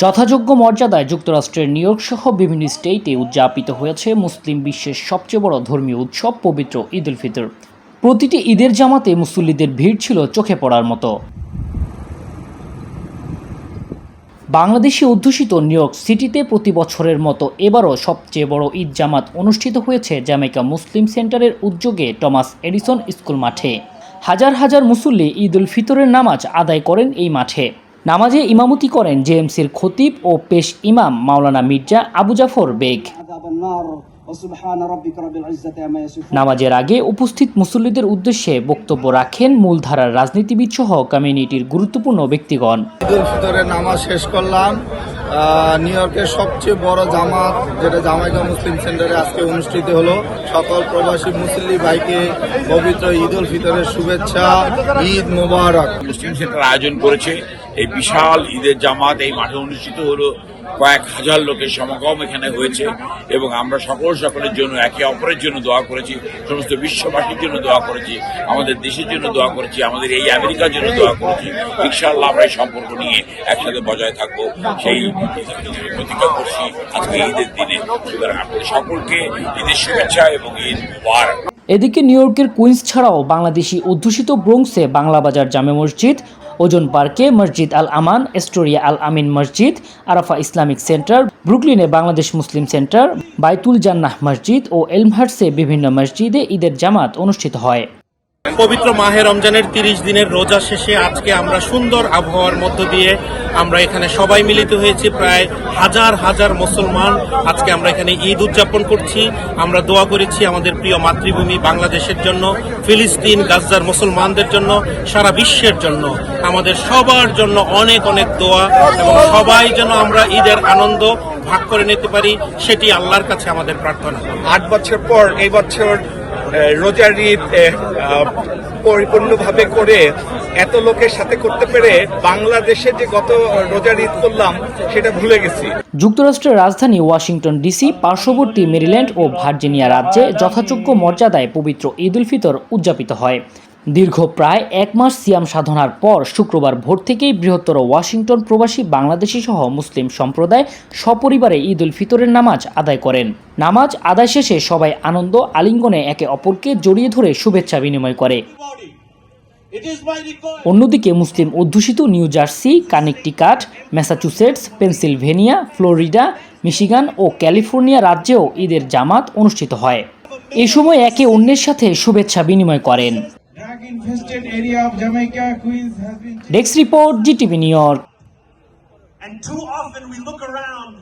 যথাযোগ্য মর্যাদায় যুক্তরাষ্ট্রের ইয়র্ক সহ বিভিন্ন স্টেটে উদযাপিত হয়েছে মুসলিম বিশ্বের সবচেয়ে বড় ধর্মীয় উৎসব, পবিত্র ঈদ উল ফিতর। প্রতিটি ঈদের জামাতে মুসল্লিদের ভিড় ছিল চোখে পড়ার মতো। বাংলাদেশি অধ্যুষিত নিউ ইয়র্ক সিটিতে প্রতি বছরের মতো এবারও সবচেয়ে বড় ঈদ জামাত অনুষ্ঠিত হয়েছে জ্যামাইকা মুসলিম সেন্টারের উদ্যোগে টমাস এডিসন স্কুল মাঠে। হাজার হাজার মুসল্লি ঈদ উল ফিতরের নামাজ আদায় করেন এই মাঠে। নামাজে ইমামতি করেন জেএমসির খতিব ও পেশ ইমাম মাওলানা মির্জা আবু জাফর বেগ। নামাজের আগে উপস্থিত মুসল্লিদের উদ্দেশ্যে বক্তব্য রাখেন মূলধারার রাজনীতিবিদ সহ কমিউনিটির গুরুত্বপূর্ণ ব্যক্তিগণ। নামাজ শেষ করলাম। নিউ ইয়র্কের সবচেয়ে বড় জামাত, যেটা জামাইকা মুসলিম সেন্টারে আজকে অনুষ্ঠিত হলো। সকল প্রবাসী মুসলিম ভাইকে পবিত্র ঈদ উল ফিতরের শুভেচ্ছা, ঈদ মোবারক। মুসলিম সেন্টার আয়োজন করেছে এই বিশাল ঈদের জামাত। এই মাঠে অনুষ্ঠিত হলো কয়েক হাজার লোকের সমাগম এখানে হয়েছে এবং আমরা সকল সকলের জন্য, একে অপরের জন্য দোয়া করেছি, সমস্ত বিশ্ববাসীর জন্য দোয়া করেছি, আমাদের দেশের জন্য দোয়া করেছি, আমাদের এই আমেরিকার জন্য দোয়া করেছি। ইনশাআল্লাহ আমরা এই সম্পর্ক নিয়ে একসাথে বজায় থাকব। সেই প্রতিজ্ঞা করছি আজকে ঈদের দিনে সকলকে ঈদের শুভেচ্ছা এবং ঈদ এদিকে নিউ ইয়র্কের কুইন্স ছাড়াও বাংলাদেশি অধ্যুষিত ব্রোংসে বাংলা বাজার জামে মসজিদ, ওজন পার্কে মসজিদ আল আমান, এস্টোরিয়া আল আমিন মসজিদ, আরাফা ইসলামিক সেন্টার, ব্রুকলিনে বাংলাদেশ মুসলিম সেন্টার, বাইতুল জান্নাহ মসজিদ ও এলমহার্সে বিভিন্ন মসজিদে ঈদের জামাত অনুষ্ঠিত হয়। পবিত্র মাহে রমজানের তিরিশ দিনের রোজা শেষে আজকে আমরা সুন্দর আবহাওয়ার মধ্য দিয়ে আমরা এখানে সবাই মিলিত হয়েছি, প্রায় হাজার হাজার মুসলমান আজকে আমরা এখানে ঈদ উদযাপন করছি। আমরা দোয়া করেছি আমাদের প্রিয় মাতৃভূমি বাংলাদেশের জন্য, ফিলিস্তিন গাজার মুসলমানদের জন্য, সারা বিশ্বের জন্য। আমাদের সবার জন্য অনেক অনেক দোয়া এবং সবাই যেন আমরা ঈদের আনন্দ ভাগ করে নিতে পারি সেটি আল্লাহর কাছে আমাদের প্রার্থনা। আট বছর পর এই বছর রোজার ঈদ পরিপূর্ণভাবে করে এত লোকের সাথে করতে পেরে বাংলাদেশে যে গত রোজার ঈদ করলাম সেটা ভুলে গেছি। যুক্তরাষ্ট্রের রাজধানী ওয়াশিংটন ডিসি পার্শ্ববর্তী মেরিল্যান্ড ও ভার্জিনিয়া রাজ্যে যথাযোগ্য মর্যাদায় পবিত্র ঈদ উল ফিতর উদযাপিত হয়। দীর্ঘ প্রায় এক মাস সিয়াম সাধনার পর শুক্রবার ভোর থেকেই বৃহত্তর ওয়াশিংটন প্রবাসী বাংলাদেশি সহ মুসলিম সম্প্রদায় সপরিবারে ঈদ উল ফিতরের নামাজ আদায় করেন। নামাজ আদায় শেষে সবাই আনন্দ আলিঙ্গনে একে অপরকে জড়িয়ে ধরে শুভেচ্ছা বিনিময় করে। অন্যদিকে মুসলিম অধ্যুষিত New Jersey, Connecticut, Massachusetts, Pennsylvania, Florida, Michigan ও ক্যালিফোর্নিয়া রাজ্যেও ঈদের জামাত অনুষ্ঠিত হয়। এ সময় একে অন্যের সাথে শুভেচ্ছা বিনিময় করেন। Infested area of Jamaica, Queens has been desk Report, GTV New York. And too often we look around